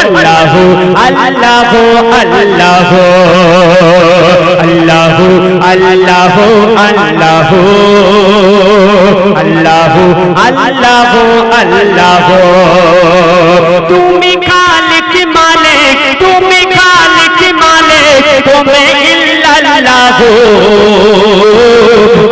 আল্লাহু আল্লাহু আল্লাহু আল্লাহু আল্লাহু আল্লাহু আল্লাহু আল্লাহু আল্লাহু তুমি খালিক মালিক, তুমি খালিক মালিক, তুমি ইল্লাল্লাহু।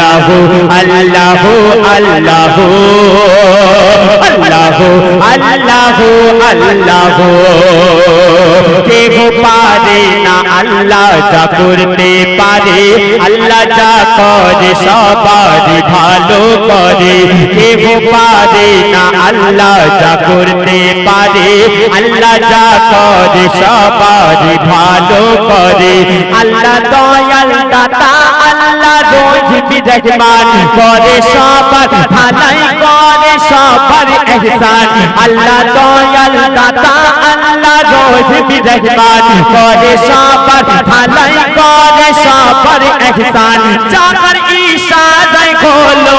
আল্লাহু আল্লাহু আল্লাহু আল্লাহু আল্লাহু আল্লাহু। কেহ পারে না, আল্লাহ যা করতে পারে, আল্লাহ যা করে, সবারই ভালো করে। কেহ পারে না, আল্লাহ যা করতে পারে, আল্লাহ যা করে, সবারই ভালো করে। আল্লাহ দয়াল দাতা, আল্লাহ রোজ বিরহমান করে সবার ভালাই করে সবার এহসান আল্লাহ দয়াল দাতা আল্লাহ রহিম বিরহমান করে সবার ভালাই করে সবার এহসান চাকর ইশারায় হলো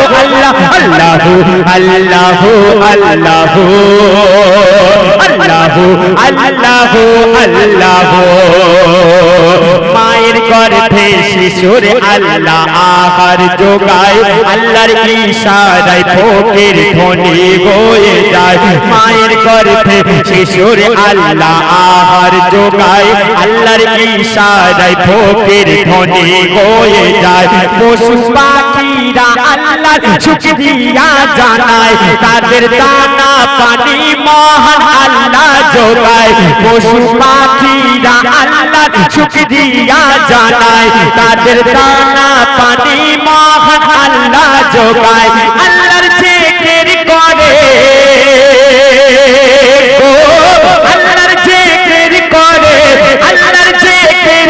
আল্লাহু, আল্লাহ, আল্লাহু আল্লাহু আল্লাহু আল্লাহু মায়ের গর্ভে শিশুর আল্লাহ আহার যোগায়, আল্লাহর ইশারায় ফকির ধনী হয়ে যায়। মায়ের গর্ভে শিশুর আল্লাহ আহার যোগায়, আল্লাহর ইশারায় ফকির ধনী হয়ে যায়। পশু পাখিরা আল্লাহর শুকরিয়া জানায়। তাদের দানা পানি মহান আল্লাহ যোগায় পশু পাখিরা আল্লাহর শুকরিয়া জানায়। তাদের দানা পানি মহান আল্লাহ যোগায় আল্লাহর জিকির করে। আল্লাহর জিকির করে। আল্লাহর জিকির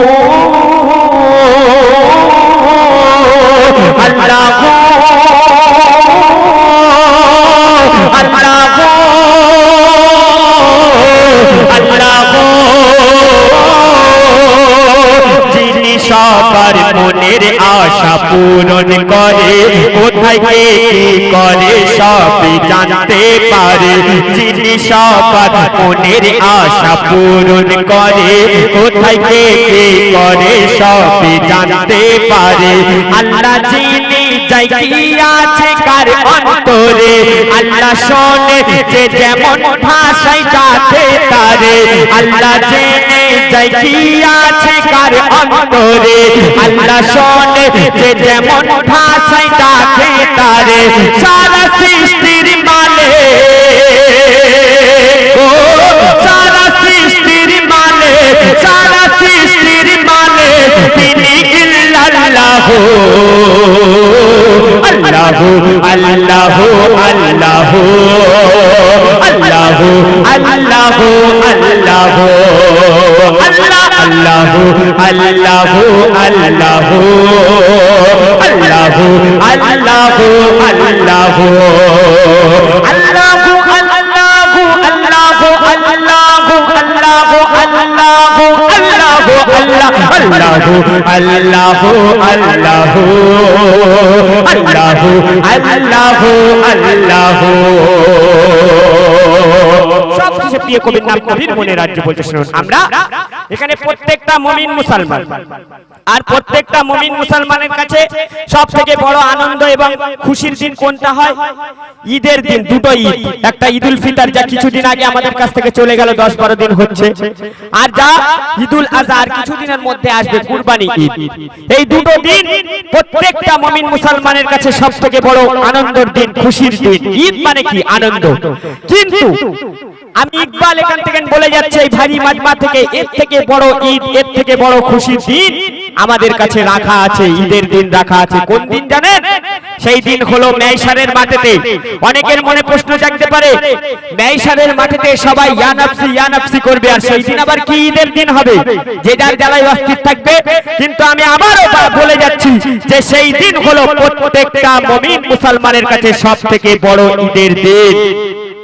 সবার মনের আশা পূরণ করে। কোথায় কে কি করে সবই জানতে পারে। যিনি সবার মনের আশা পূরণ করে, কোথায় কে কি করে সবই জানতে পারে। আল্লাহ যিনি জায়গিয়াছে কার অন্তরে, আল্লাহ শোনে যে যেমন ভাষায় যাতে তারে আল্লাহ জেনে জায়গিয়াছে কার অন্তরে আল্লাহ শোনে যে যেমন ভাষায় ডাকে তারে, সারা সৃষ্টির মানে। ও, সারা সৃষ্টির মানে সারা সৃষ্টির মানে তিনি আল্লাহু আল্লাহু আল্লাহু আল্লাহু। আল্লাহু আল্লাহু, আল্লাহ। আল্লাহু আল্লাহু আল্লাহু আল্লাহু আল্লাহু আল্লাহু আল্লাহু আল্লাহু আল্লাহু আল্লাহু আল্লাহু আল্লাহ প্রিয় কবির নাম কবির মনে রাজ্য বলতে শুনুন। আমরা এখানে প্রত্যেকটা মমিন মুসলমান। আর প্রত্যেকটা মমিন মুসলমানের কাছে সব থেকে বড় আনন্দ এবং খুশির দিন কোনটা হয়? ঈদের দিন, দুটো ঈদ। একটা ঈদুল ফিতর যা কিছুদিন আগে আমাদের কাছ থেকে চলে গেল, দশ বারো দিন হচ্ছে। আর যা ঈদুল আজহা আর কিছুদিনের মধ্যে আসবে, কুরবানি ঈদ। এই দুটো দিন প্রত্যেকটা মমিন মুসলমানের কাছে সব থেকে বড় আনন্দের দিন, খুশির দিন। ঈদ মানে কি? আনন্দ। কিন্তু আমি ইকবাল এখান থেকে বলে যাচ্ছে, এই ভারী মাজমা থেকে এর থেকে বড় ঈদ, এর থেকে বড় খুশির দিন আমাদের কাছে রাখা আছে, ঈদের দিন রাখা আছে। কোন দিন জানেন? সেই দিন হলো মেয়সারের মাঠেতে অনেকের মনে প্রশ্ন জাগতে পারে মেয়সারের মাঠেতে সবাই ইয়ানাফসি ইয়ানাফসি করবে, আর সেই দিন আবার কি ঈদের দিন হবে? যে যার জ্বালায় অস্থির থাকবে। কিন্তু আমি আবারও বলে যাচ্ছি যে সেই দিন হলো প্রত্যেকটা মমিন মুসলমানের কাছে সব থেকে বড় ঈদের দিন।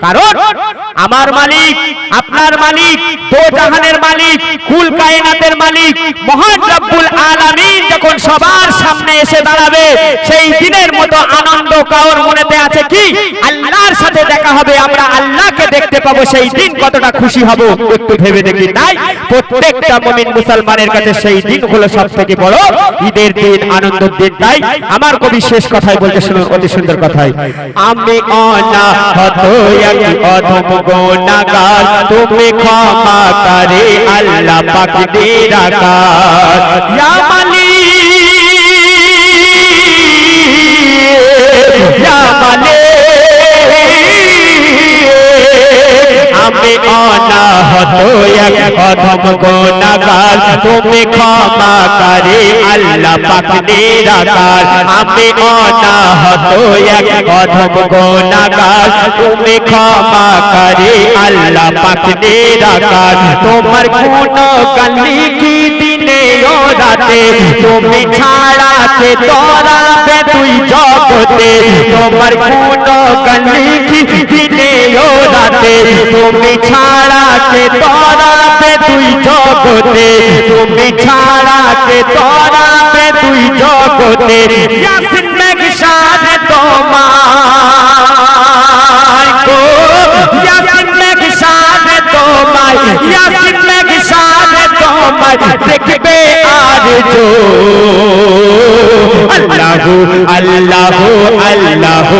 কারণ আমার মালিক, আপনার মালিক দো জাহানের মালিক, কুল কায়নাতের মালিক, মহান রব্বুল আলামিন যখন সবার সামনে এসে দাঁড়াবে, সেই দিনের মতো আনন্দ কাওর মনেতে আছে কি? আল্লাহর সাথে দেখা হবে, আমরা আল্লাহকে দেখতে পাবো, সেই দিন কতটা খুশি হব, একটু ভেবে দেখি তাই প্রত্যেকটা মুমিন মুসলমানের কাছে সেই দিন হলো সব থেকে বড় ঈদের দিন, আনন্দের দিন তাই আমার কবি শেষ কথাই বলতে শুনুন, অতি সুন্দর কথাই আমি অনাহত এক অধম গুনাহগার তুমি ক্ষমা করে আল্লাহ পাক ইয়া মালিক আমি অনাহত এক অধম গুনাহগার তুমি ক্ষমা করে আল্লাহ পাক নিরাকার আমি অনাহত এক অধম গুনাহগার তুমি ক্ষমা করে আল্লাহ পাক নিরাকার তোমার কোন কালি কি দিনে ও রাতে? তুমি ছাড়া কে তোরাবে তুই জগতে। তোমার কোন কালি কি দিনে রাতে তুমি ছাড়া কে তোরাবে তুই জগতে তুমি ছাড়া কে তোরাবে তুই জগতে ইয়াসিন মেঘসাদ তোমার গো ইয়াসিন মেঘসাদ তোমার ইয়াসিন মেঘসাদ তোমার দেখবে আর জো আল্লাহু আল্লাহু আল্লাহু